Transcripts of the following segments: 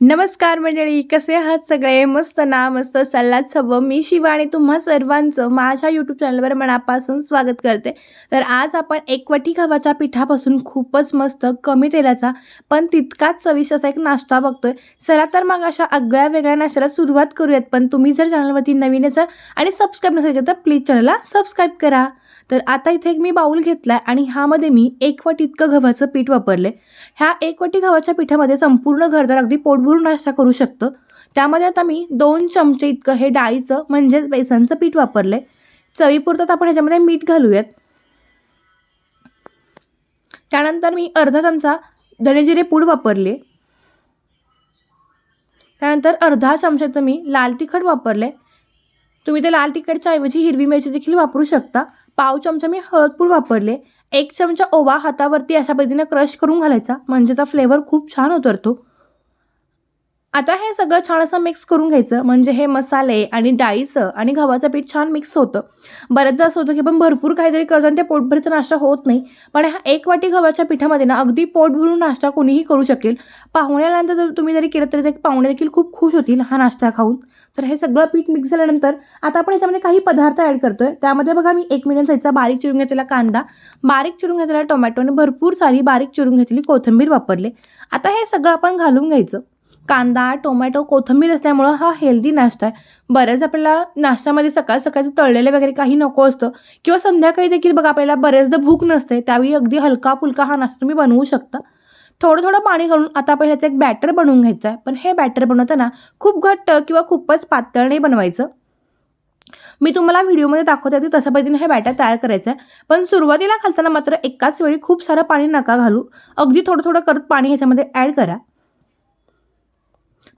नमस्कार मंडळी कसे आहात सगळे? मस्त ना मस्त सल्लाच सवं मी शिवा आणि तुम्हा सर्वांचं माझ्या यूट्यूब चॅनलवर मनापासून स्वागत करते. तर आज आपण एकवटी गव्हाच्या पिठापासून खूपच मस्त कमी तेलाचा पण तितकाच चविष्ट असा एक नाश्ता बघतोय. चला तर मग अशा आगळ्या वेगळ्या नाश्त्याला सुरुवात करूयात. पण तुम्ही जर चॅनलवरती नवीन असाल आणि सबस्क्राईब नसेल केलं तर प्लीज चॅनलला सबस्क्राईब करा. तर आता इथे एक मी बाऊल घेतला आहे आणि ह्यामध्ये मी एक वाटी इतकं गव्हाचं पीठ वापरले ह्या एक वाटी गव्हाच्या पिठामध्ये संपूर्ण घरदार अगदी भरभरून नाश्ता करू शकतं. त्यामध्ये आता मी दोन चमचे इतकं हे डाळीचं म्हणजेच बेसनचं पीठ वापरलं चवीपुरतं चवीपुरतात आपण ह्याच्यामध्ये मीठ घालूयात. त्यानंतर मी अर्धा चमचा धनेजिरे पूड वापरले. त्यानंतर अर्धा चमच्याचं मी लाल तिखट वापरले तुम्ही ते लाल तिखटच्या ऐवजी हिरवी मिरची देखील वापरू शकता. पाव चमचा मी हळदपूड वापरले. एक चमचा ओवा हातावरती अशा पद्धतीने क्रश करून घालायचा. म्हणजे त्याचा फ्लेवर खूप छान उतरतो. आता हे सगळं छान असं मिक्स करून घ्यायचं. म्हणजे हे मसाले आणि डाळीचं आणि गव्हाचं पीठ छान मिक्स होतं. बऱ्याचदा असं होतं की पण भरपूर काहीतरी करतो आणि ते पोटभरीचा नाश्ता होत नाही. पण हा एक वाटी गव्हाच्या पिठामध्ये ना अगदी पोट भरून नाश्ता कोणीही करू शकेल. पाहुण्यानंतर जर तुम्ही जरी केलं तरी ते पाहुणे देखील खूप खुश होतील हा नाश्ता खाऊन. तर हे सगळं पीठ मिक्स झाल्यानंतर आता आपण याच्यामध्ये काही पदार्थ ॲड करतो आहे त्यामध्ये बघा मी एक मिनिट घ्यायचा. बारीक चिरून घेतलेला कांदा बारीक चिरून घेतलेला टोमॅटो आणि भरपूर सारी बारीक चिरून घेतलेली कोथिंबीर वापरले. आता हे सगळं आपण घालून घ्यायचं. कांदा टोमॅटो कोथिंबीर असल्यामुळं हा हेल्दी नाश्ता आहे. बऱ्याच आपल्याला नाश्त्यामध्ये सकाळ सकाळचं तळलेलं वगैरे काही नको असतं किंवा संध्याकाळी देखील बघा आपल्याला बऱ्याचदा भूक नसते त्यावेळी अगदी हलका फुलका हा नाश्ता तुम्ही बनवू शकता. थोडं थोडं पाणी घालून आता आपण ह्याचं एक बॅटर बनवून घ्यायचं आहे. पण हे बॅटर बनवताना खूप घट्ट किंवा खूपच पातळ नाही बनवायचं. मी तुम्हाला व्हिडिओमध्ये दाखवते ते तशा पद्धतीने हे बॅटर तयार करायचं आहे. पण सुरुवातीला घालताना मात्र एकाच वेळी खूप सारं पाणी नका घालू. अगदी थोडं थोडं करत पाणी ह्याच्यामध्ये ॲड करा.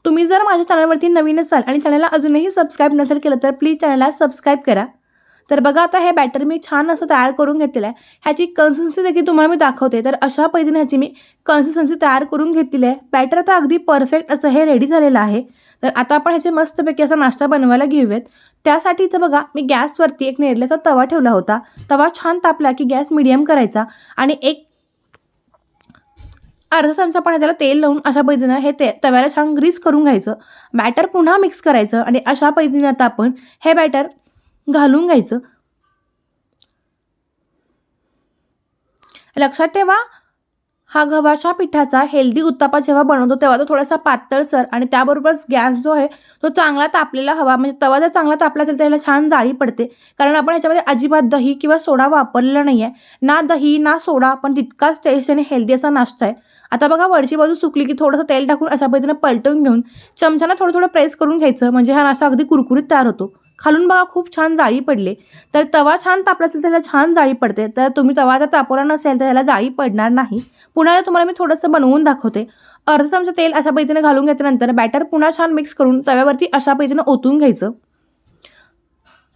तुम्ही जर माझ्या चॅनलवरती नवीन असाल आणि चॅनलला अजूनही सबस्क्राईब नसेल केलं तर प्लीज चॅनलला सबस्क्राईब करा. तर बघा आता हे बॅटर मी छान असं तयार करून घेतलेलं आहे. ह्याची कन्सिस्टन्सी देखील तुम्हाला मी दाखवते. तर अशा पद्धतीने ह्याची मी कन्सिस्टन्सी तयार करून घेतलेली आहे. बॅटर आता अगदी परफेक्ट असं हे रेडी झालेलं आहे. तर आता आपण ह्याचे मस्तपैकी असा नाश्ता बनवायला घेऊयात. त्यासाठी इथं बघा मी गॅसवरती एक नेरल्याचा तवा ठेवला होता. तवा छान तापला की गॅस मिडियम करायचा. आणि एक अर्धा चमचा पाणी त्याला तेल लावून अशा पद्धतीनं हे ते तव्याला छान ग्रीस करून घ्यायचं. बॅटर पुन्हा मिक्स करायचं आणि अशा पद्धतीने आता आपण हे बॅटर घालून घ्यायचं. लक्षात ठेवा हा गव्हाच्या पिठाचा हेल्दी उत्तापा जेव्हा बनवतो तेव्हा तो थोडासा पातळसर आणि त्याबरोबरच गॅस जो आहे तो चांगला तापलेला हवा म्हणजे तवा जर चांगला तापला असेल तर त्याला छान जाळी पडते. कारण आपण याच्यामध्ये अजिबात दही किंवा सोडा वापरलेला नाही आहे ना दही ना सोडा पण तितकाच टेस्ट आणि हेल्दी असा नाश्ता आहे. आता बघा वरची बाजू सुकली की थोडंसं तेल टाकून अशा पद्धतीनं पलटवून घेऊन चमच्यानं थोडं थोडं प्रेस करून घ्यायचं. म्हणजे हा नाश्ता अगदी कुरकुरीत तयार होतो. खालून बघा खूप छान जाळी पडले. तर तवा छान तापला असेल तर त्याला छान जाळी पडते. तर तुम्ही तवा जर तापवला नसेल तर त्याला जाळी पडणार नाही. पुन्हा तुम्हाला मी थोडंसं बनवून दाखवते. अर्ध चमचा तेल अशा पद्धतीने घालून घेतल्यानंतर बॅटर पुन्हा छान मिक्स करून तव्यावरती अशा पद्धतीनं ओतून घ्यायचं.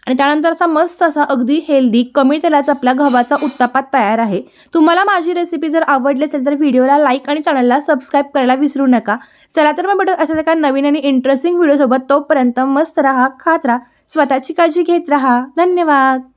आणि त्यानंतर असा मस्त असा अगदी हेल्दी कमी तेलाचा आपला गव्हाचा उत्तापात तयार आहे. तुम्हाला माझी रेसिपी जर आवडली असेल तर व्हिडिओला लाईक आणि चॅनलला सबस्क्राईब करायला विसरू नका. चला तर मग भेटू अशा एका नवीन आणि इंटरेस्टिंग व्हिडिओसोबत तोपर्यंत मस्त राहा खात राहा स्वतःची काळजी घेत राहा. धन्यवाद!